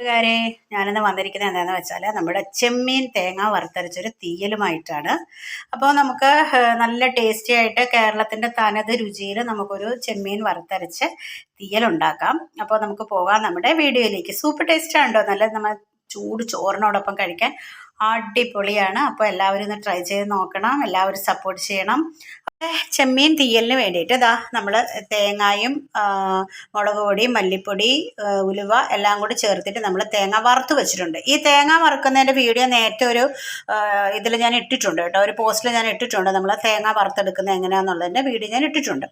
കൂട്ടുകാരെ ഞാനിന്ന് വന്നിരിക്കുന്നത് എന്താണെന്ന് വെച്ചാൽ നമ്മുടെ ചെമ്മീൻ തേങ്ങ വറുത്തരച്ചൊരു തീയലുമായിട്ടാണ്. അപ്പോൾ നമുക്ക് നല്ല ടേസ്റ്റി ആയിട്ട് കേരളത്തിന്റെ തനത് രുചിയിൽ നമുക്കൊരു ചെമ്മീൻ വറുത്തരച്ച് തീയലുണ്ടാക്കാം. അപ്പോൾ നമുക്ക് പോകാം നമ്മുടെ വീഡിയോയിലേക്ക്. സൂപ്പർ ടേസ്റ്റ് ഉണ്ടോ നല്ല നമ്മൾ ചൂട് ചോറിനോടൊപ്പം കഴിക്കാൻ അടിപൊളിയാണ്. അപ്പോൾ എല്ലാവരും ഒന്ന് ട്രൈ ചെയ്ത് നോക്കണം. എല്ലാവരും സപ്പോർട്ട് ചെയ്യണം. ചെമ്മീൻ തീയലിന് വേണ്ടിയിട്ട് ഇതാ നമ്മൾ തേങ്ങായും മുളക് പൊടി മല്ലിപ്പൊടി ഉലുവ എല്ലാം കൂടി ചേർത്തിട്ട് നമ്മൾ തേങ്ങ വറുത്ത് വെച്ചിട്ടുണ്ട്. ഈ തേങ്ങ വറുക്കുന്നതിന്റെ വീഡിയോ നേരത്തെ ഒരു ഇതിൽ ഞാൻ ഇട്ടിട്ടുണ്ട് കേട്ടോ. ഒരു പോസ്റ്റിൽ ഞാൻ ഇട്ടിട്ടുണ്ട് നമ്മൾ തേങ്ങ വറുത്തെടുക്കുന്നത് എങ്ങനെയാണെന്നുള്ളതിന്റെ വീഡിയോ ഞാൻ ഇട്ടിട്ടുണ്ട്.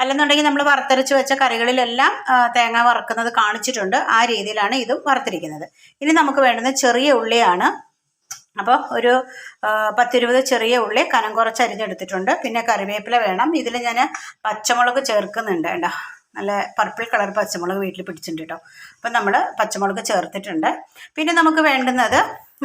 അല്ലെന്നുണ്ടെങ്കിൽ നമ്മൾ വറുത്തരച്ച് വെച്ച കറികളിലെല്ലാം തേങ്ങ വറുക്കുന്നത് കാണിച്ചിട്ടുണ്ട്. ആ രീതിയിലാണ് ഇതും വറുത്തിരിക്കുന്നത്. ഇനി നമുക്ക് വേണ്ടുന്ന ചെറിയ ഉള്ളിയാണ്. അപ്പോൾ ഒരു പത്തിരുപത് ചെറിയ ഉള്ളി കനം കുറച്ച് അരിഞ്ഞെടുത്തിട്ടുണ്ട്. പിന്നെ കറിവേപ്പില വേണം. ഇതിൽ ഞാൻ പച്ചമുളക് ചേർക്കുന്നുണ്ട് കേട്ടോ. നല്ല പർപ്പിൾ കളർ പച്ചമുളക് വീട്ടിൽ പിടിച്ചിട്ടുണ്ട് കേട്ടോ അപ്പം നമ്മൾ പച്ചമുളക് ചേർത്തിട്ടുണ്ട്. പിന്നെ നമുക്ക് വേണ്ടുന്നത്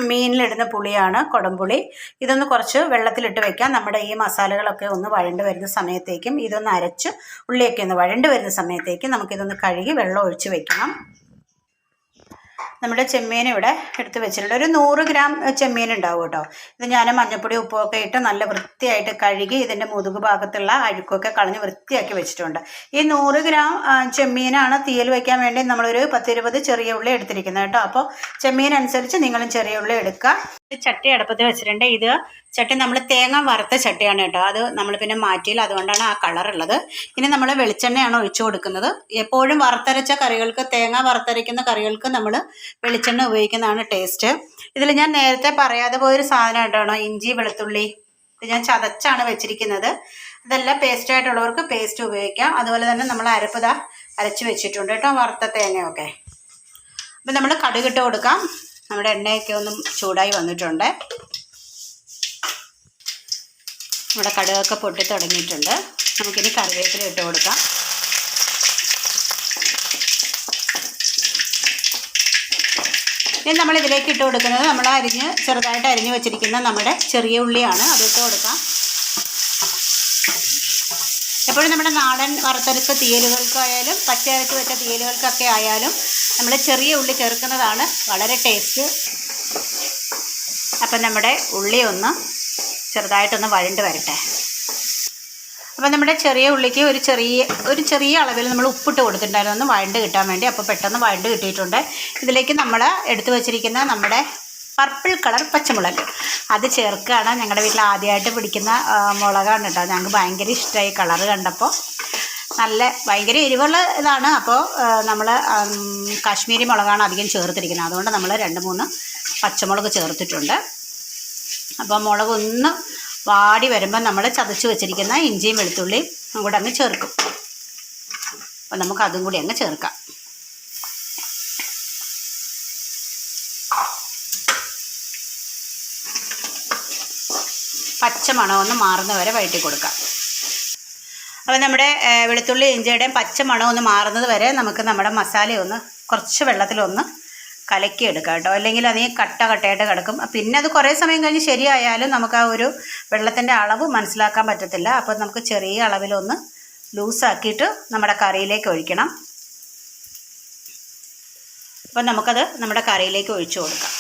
മീനിലിടുന്ന പുളിയാണ് കുടംപുളി. ഇതൊന്ന് കുറച്ച് വെള്ളത്തിലിട്ട് വെക്കാം. നമ്മുടെ ഈ മസാലകളൊക്കെ ഒന്ന് വഴണ്ട് വരുന്ന സമയത്തേക്കും ഇതൊന്ന് അരച്ച് ഉള്ളിയൊക്കെ ഒന്ന് വഴണ്ട് വരുന്ന സമയത്തേക്കും നമുക്കിതൊന്ന് കഴുകി വെള്ളം ഒഴിച്ച് വെക്കണം. നമ്മുടെ ചെമ്മീൻ ഇവിടെ എടുത്ത് വെച്ചിട്ടുണ്ട്. ഒരു നൂറ് ഗ്രാം ചെമ്മീൻ ഉണ്ടാവും കേട്ടോ. ഇത് ഞാൻ മഞ്ഞപ്പൊടി ഉപ്പൊക്കെ ഇട്ട് നല്ല വൃത്തിയായിട്ട് കഴുകി ഇതിന്റെ മുതുക് ഭാഗത്തുള്ള അഴുക്കൊക്കെ കളഞ്ഞ് വൃത്തിയാക്കി വെച്ചിട്ടുണ്ട്. ഈ നൂറ് ഗ്രാം ചെമ്മീനാണ് തീയൽ വയ്ക്കാൻ വേണ്ടി നമ്മളൊരു പത്തിരുപത് ചെറിയ ഉള്ളി എടുത്തിരിക്കുന്നത് കേട്ടോ. അപ്പോൾ ചെമ്മീൻ അനുസരിച്ച് നിങ്ങളും ചെറിയ ഉള്ളി എടുക്കുക. ചട്ടി അടുപ്പത്ത് വെച്ചിട്ടുണ്ട്. ഇത് ചട്ടി നമ്മൾ തേങ്ങ വറുത്ത ചട്ടിയാണ് കേട്ടോ. അത് നമ്മൾ പിന്നെ മാറ്റിയില്ല. അതുകൊണ്ടാണ് ആ കളർ ഉള്ളത്. ഇനി നമ്മൾ വെളിച്ചെണ്ണയാണ് ഒഴിച്ചു കൊടുക്കുന്നത്. എപ്പോഴും വറുത്തരച്ച കറികൾക്ക് തേങ്ങ വറുത്തരയ്ക്കുന്ന കറികൾക്ക് നമ്മൾ വെളിച്ചെണ്ണ ഉപയോഗിക്കുന്നതാണ് ടേസ്റ്റ് ഇതിൽ ഞാൻ നേരത്തെ പറയാതെ പോയൊരു സാധനം കേട്ടോ. ഇഞ്ചി വെളുത്തുള്ളി ഇത് ഞാൻ ചതച്ചാണ് വെച്ചിരിക്കുന്നത്. ഇതെല്ലാം പേസ്റ്റ് ആയിട്ടുള്ളവർക്ക് പേസ്റ്റ് ഉപയോഗിക്കാം. അതുപോലെ തന്നെ നമ്മൾ അരപ്പത അരച്ച് വെച്ചിട്ടുണ്ട് കേട്ടോ. വറുത്ത തേങ്ങയൊക്കെ. അപ്പം നമ്മൾ കടുകിട്ട് കൊടുക്കാം. നമ്മുടെ എണ്ണയൊക്കെ ഒന്ന് ചൂടായി വന്നിട്ടുണ്ട്. നമ്മുടെ കടുകൊക്കെ പൊട്ടി തുടങ്ങിയിട്ടുണ്ട്. നമുക്കിനി കറിവേപ്പില ഇട്ട് കൊടുക്കാം. ഇനി നമ്മളിതിലേക്ക് ഇട്ട് കൊടുക്കുന്നത് നമ്മൾ അരിഞ്ഞ് ചെറുതായിട്ട് അരിഞ്ഞ് വെച്ചിരിക്കുന്ന നമ്മുടെ ചെറിയ ഉള്ളിയാണ്. അത് ഇട്ട് കൊടുക്കാം. എപ്പോഴും നമ്മുടെ നാടൻ വറുത്തരച്ച തീയലുകൾക്കായാലും പച്ചയരച്ച് വെച്ച തീയലുകൾക്കൊക്കെ ആയാലും നമ്മൾ ചെറിയ ഉള്ളി ചേർക്കുന്നതാണ് വളരെ ടേസ്റ്റ്. അപ്പം നമ്മുടെ ഉള്ളി ഒന്ന് ചെറുതായിട്ടൊന്ന് വഴണ്ട് വരട്ടെ. അപ്പം നമ്മുടെ ചെറിയ ഉള്ളിക്ക് ഒരു ചെറിയ ഒരു ചെറിയ അളവിൽ നമ്മൾ ഉപ്പിട്ട് കൊടുത്തിട്ടുണ്ടായിരുന്നു. ഒന്ന് വഴണ്ട് കിട്ടാൻ വേണ്ടി. അപ്പോൾ പെട്ടെന്ന് വഴണ്ട് കിട്ടിയിട്ടുണ്ട്. ഇതിലേക്ക് നമ്മൾ എടുത്തു വച്ചിരിക്കുന്ന നമ്മുടെ പർപ്പിൾ കളർ പച്ചമുളക്. അത് ചേർക്കുകയാണ് ഞങ്ങളുടെ വീട്ടിൽ ആദ്യമായിട്ട് പിടിക്കുന്ന മുളകാണ് കേട്ടോ ഞങ്ങൾക്ക് ഭയങ്കര ഇഷ്ടമായി കളർ കണ്ടപ്പോൾ നല്ല ഭയങ്കര എരിവുള്ള ഇതാണ്. അപ്പോൾ നമ്മൾ കാശ്മീരി മുളകാണ് അധികം ചേർത്തിരിക്കുന്നത്. അതുകൊണ്ട് നമ്മൾ രണ്ട് മൂന്ന് പച്ചമുളക് ചേർത്തിട്ടുണ്ട്. അപ്പോൾ മുളക് ഒന്ന് വാടി വരുമ്പോൾ നമ്മൾ ചതച്ച് വെച്ചിരിക്കുന്ന ഇഞ്ചിയും വെളുത്തുള്ളിയും കൂടെ അങ്ങ് ചേർക്കും. അപ്പോൾ നമുക്ക് അതും കൂടി അങ്ങ് ചേർക്കാം. പച്ച മണമൊന്ന് മാറുന്ന വരെ വഴറ്റി കൊടുക്കാം. അപ്പോൾ നമ്മുടെ വെളുത്തുള്ളി ഇഞ്ചിയുടെയും പച്ച ഒന്ന് മാറുന്നത് വരെ നമുക്ക് നമ്മുടെ മസാലയൊന്ന് കുറച്ച് വെള്ളത്തിലൊന്ന് കലക്കി എടുക്കാം കേട്ടോ. അല്ലെങ്കിൽ അത് കട്ട കട്ടയായിട്ട് കിടക്കും. പിന്നെ അത് കുറേ സമയം കഴിഞ്ഞ് ശരിയായാലും നമുക്ക് ആ ഒരു വെള്ളത്തിന്റെ അളവ് മനസ്സിലാക്കാൻ പറ്റത്തില്ല. അപ്പോൾ നമുക്ക് ചെറിയ അളവിലൊന്ന് ലൂസാക്കിയിട്ട് നമ്മുടെ കറിയിലേക്ക് ഒഴിക്കണം. അപ്പം നമുക്കത് നമ്മുടെ കറിയിലേക്ക് ഒഴിച്ചു കൊടുക്കാം.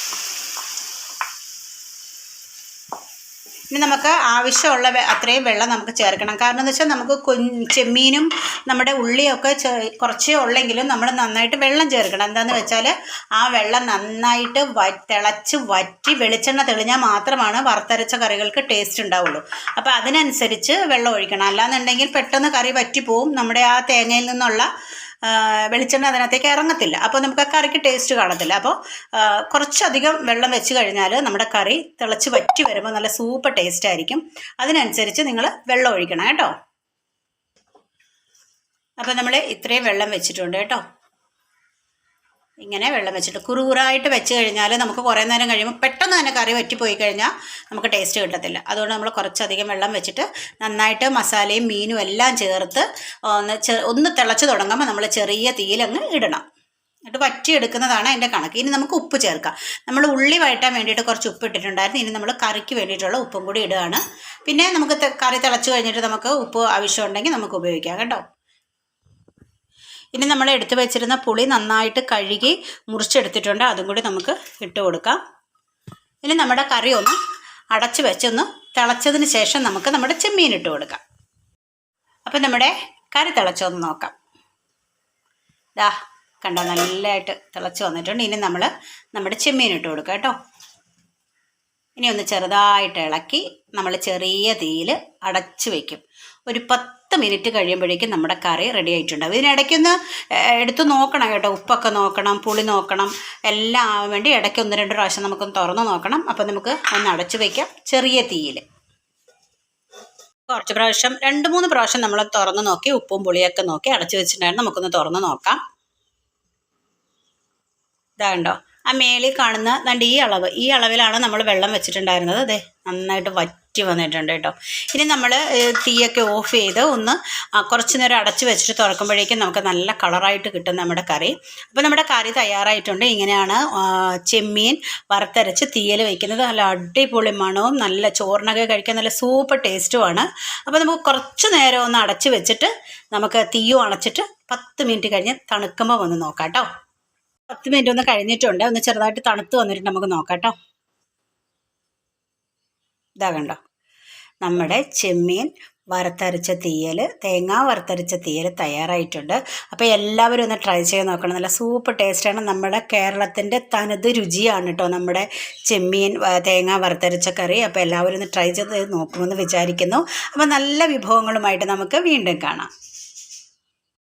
ഇനി നമുക്ക് ആവശ്യമുള്ള അത്രയും വെള്ളം നമുക്ക് ചേർക്കണം. കാരണം എന്ന് വെച്ചാൽ നമുക്ക് ചെമ്മീനും നമ്മുടെ ഉള്ളിയൊക്കെ കുറച്ചേ ഉള്ളെങ്കിലും നമ്മൾ നന്നായിട്ട് വെള്ളം ചേർക്കണം. എന്താണെന്ന് വെച്ചാൽ ആ വെള്ളം നന്നായിട്ട് തിളച്ച് വറ്റി വെളിച്ചെണ്ണ തെളിഞ്ഞാൽ മാത്രമാണ് വറുത്തരച്ച കറികൾക്ക് ടേസ്റ്റ് ഉണ്ടാവുള്ളൂ. അപ്പോൾ അതിനനുസരിച്ച് വെള്ളം ഒഴിക്കണം. അല്ലാന്നുണ്ടെങ്കിൽ പെട്ടെന്ന് കറി വറ്റിപ്പോവും. നമ്മുടെ ആ തേങ്ങയിൽ നിന്നുള്ള വെളിച്ചെണ്ണ അതിനകത്തേക്ക് ഇറങ്ങത്തില്ല. അപ്പോൾ നമുക്ക് ആ കറിക്ക് ടേസ്റ്റ് കാണത്തില്ല. അപ്പോൾ കുറച്ചധികം വെള്ളം വെച്ച് കഴിഞ്ഞാൽ നമ്മുടെ കറി തിളച്ച് വറ്റി വരുമ്പോൾ നല്ല സൂപ്പർ ടേസ്റ്റ് ആയിരിക്കും. അതിനനുസരിച്ച് നിങ്ങൾ വെള്ളം ഒഴിക്കണം കേട്ടോ. അപ്പോൾ നമ്മൾ ഇത്രയും വെള്ളം വെച്ചിട്ടുണ്ട് കേട്ടോ. ഇങ്ങനെ വെള്ളം വെച്ചിട്ട് കുറുകുറായിട്ട് വെച്ച് കഴിഞ്ഞാൽ നമുക്ക് കുറേ നേരം കഴിയുമ്പോൾ പെട്ടെന്ന് തന്നെ കറി വറ്റിപ്പോയി കഴിഞ്ഞാൽ നമുക്ക് ടേസ്റ്റ് കിട്ടത്തില്ല. അതുകൊണ്ട് നമ്മൾ കുറച്ചധികം വെള്ളം വെച്ചിട്ട് നന്നായിട്ട് മസാലയും മീനും എല്ലാം ചേർത്ത് ഒന്ന് ഒന്ന് തിളച്ച് തുടങ്ങുമ്പോൾ നമ്മൾ ചെറിയ തീയിലങ്ങ് ഇടണം. എന്നിട്ട് വറ്റിയെടുക്കുന്നതാണ് അതിന്റെ കണക്ക്. ഇനി നമുക്ക് ഉപ്പ് ചേർക്കാം. നമ്മൾ ഉള്ളി വഴറ്റാൻ വേണ്ടിയിട്ട് കുറച്ച് ഉപ്പ് ഇട്ടിട്ടുണ്ടായിരുന്നു. ഇനി നമ്മൾ കറിക്ക് വേണ്ടിയിട്ടുള്ള ഉപ്പും കൂടി ഇടുകയാണ്. പിന്നെ നമുക്ക് കറി തിളച്ച് കഴിഞ്ഞിട്ട് നമുക്ക് ഉപ്പ് ആവശ്യമുണ്ടെങ്കിൽ നമുക്ക് ഉപയോഗിക്കാം കേട്ടോ. ഇനി നമ്മൾ എടുത്തു വെച്ചിരുന്ന പുളി നന്നായിട്ട് കഴുകി മുറിച്ചെടുത്തിട്ടുണ്ട്. അതും കൂടി നമുക്ക് ഇട്ട് കൊടുക്കാം. ഇനി നമ്മുടെ കറി ഒന്ന് അടച്ച് വെച്ചൊന്ന് തിളച്ചതിന് ശേഷം നമുക്ക് നമ്മുടെ ചെമ്മീൻ ഇട്ട് കൊടുക്കാം. അപ്പം നമ്മുടെ കറി തിളച്ചൊന്ന് നോക്കാം. ദാ കണ്ടോ നല്ലതായിട്ട് തിളച്ച് വന്നിട്ടുണ്ട്. ഇനി നമ്മൾ നമ്മുടെ ചെമ്മീൻ ഇട്ട് കൊടുക്കാം കേട്ടോ. ഇനി ഒന്ന് ചെറുതായിട്ട് ഇളക്കി നമ്മൾ ചെറിയ തീയിൽ അടച്ച് വയ്ക്കും ഒരു പത്ത് മിനിറ്റ് കഴിയുമ്പോഴേക്കും നമ്മുടെ കറി റെഡി ആയിട്ടുണ്ടാവും. ഇതിനിടയ്ക്കൊന്ന് എടുത്ത് നോക്കണം കേട്ടോ. ഉപ്പൊക്കെ നോക്കണം പുളി നോക്കണം എല്ലാം ആവാൻ വേണ്ടി ഇടയ്ക്ക് ഒന്ന് രണ്ട് പ്രാവശ്യം നമുക്കൊന്ന് തുറന്ന് നോക്കണം. അപ്പം നമുക്ക് ഒന്ന് അടച്ചു വയ്ക്കാം ചെറിയ തീയിൽ. കുറച്ച് പ്രാവശ്യം രണ്ട് മൂന്ന് പ്രാവശ്യം നമ്മൾ തുറന്ന് നോക്കി ഉപ്പും പുളിയൊക്കെ നോക്കി അടച്ചു വെച്ചിട്ടുണ്ടായിരുന്നു. നമുക്കൊന്ന് തുറന്ന് നോക്കാം. ഇതാ കണ്ടോ? ആ മേളിൽ കാണുന്ന നല്ല ഈ അളവ് ഈ അളവിലാണ് നമ്മൾ വെള്ളം വെച്ചിട്ടുണ്ടായിരുന്നത്. അതെ നന്നായിട്ട് വറ്റി വന്നിട്ടുണ്ട് കേട്ടോ. ഇനി നമ്മൾ തീയൊക്കെ ഓഫ് ചെയ്ത് ഒന്ന് കുറച്ച് നേരം അടച്ച് വെച്ചിട്ട് തുറക്കുമ്പോഴേക്കും നമുക്ക് നല്ല കളറായിട്ട് കിട്ടും നമ്മുടെ കറി. അപ്പോൾ നമ്മുടെ കറി തയ്യാറായിട്ടുണ്ട്. ഇങ്ങനെയാണ് ചെമ്മീൻ വറുത്തരച്ച് തീയൽ വയ്ക്കുന്നത് നല്ല അടിപൊളി മണവും നല്ല ചോറിനൊക്കെ കഴിക്കാൻ നല്ല സൂപ്പർ ടേസ്റ്റുമാണ്. അപ്പോൾ നമുക്ക് കുറച്ച് നേരം ഒന്ന് അടച്ച് വെച്ചിട്ട് നമുക്ക് തീയും അണച്ചിട്ട് പത്ത് മിനിറ്റ് കഴിഞ്ഞ് തണുക്കുമ്പോൾ വന്ന് നോക്കാം കേട്ടോ. പത്ത് മിനിറ്റ് ഒന്ന് കഴിഞ്ഞിട്ടുണ്ട്. ഒന്ന് ചെറുതായിട്ട് തണുത്ത് വന്നിട്ട് നമുക്ക് നോക്കാം കേട്ടോ ഇതാ കണ്ടോ. നമ്മുടെ ചെമ്മീൻ വറുത്തരച്ച തീയൽ തേങ്ങ വറുത്തരച്ച തീയൽ തയ്യാറായിട്ടുണ്ട്. അപ്പോൾ എല്ലാവരും ഒന്ന് ട്രൈ ചെയ്ത് നോക്കണം. നല്ല സൂപ്പർ ടേസ്റ്റാണ് നമ്മുടെ കേരളത്തിന്റെ തനത് രുചിയാണ് കേട്ടോ നമ്മുടെ ചെമ്മീൻ തേങ്ങ വറുത്തരച്ച കറി. അപ്പോൾ എല്ലാവരും ഒന്ന് ട്രൈ ചെയ്ത് നോക്കുമെന്ന് വിചാരിക്കുന്നു. അപ്പോൾ നല്ല വിഭവങ്ങളുമായിട്ട് നമുക്ക് വീണ്ടും കാണാം.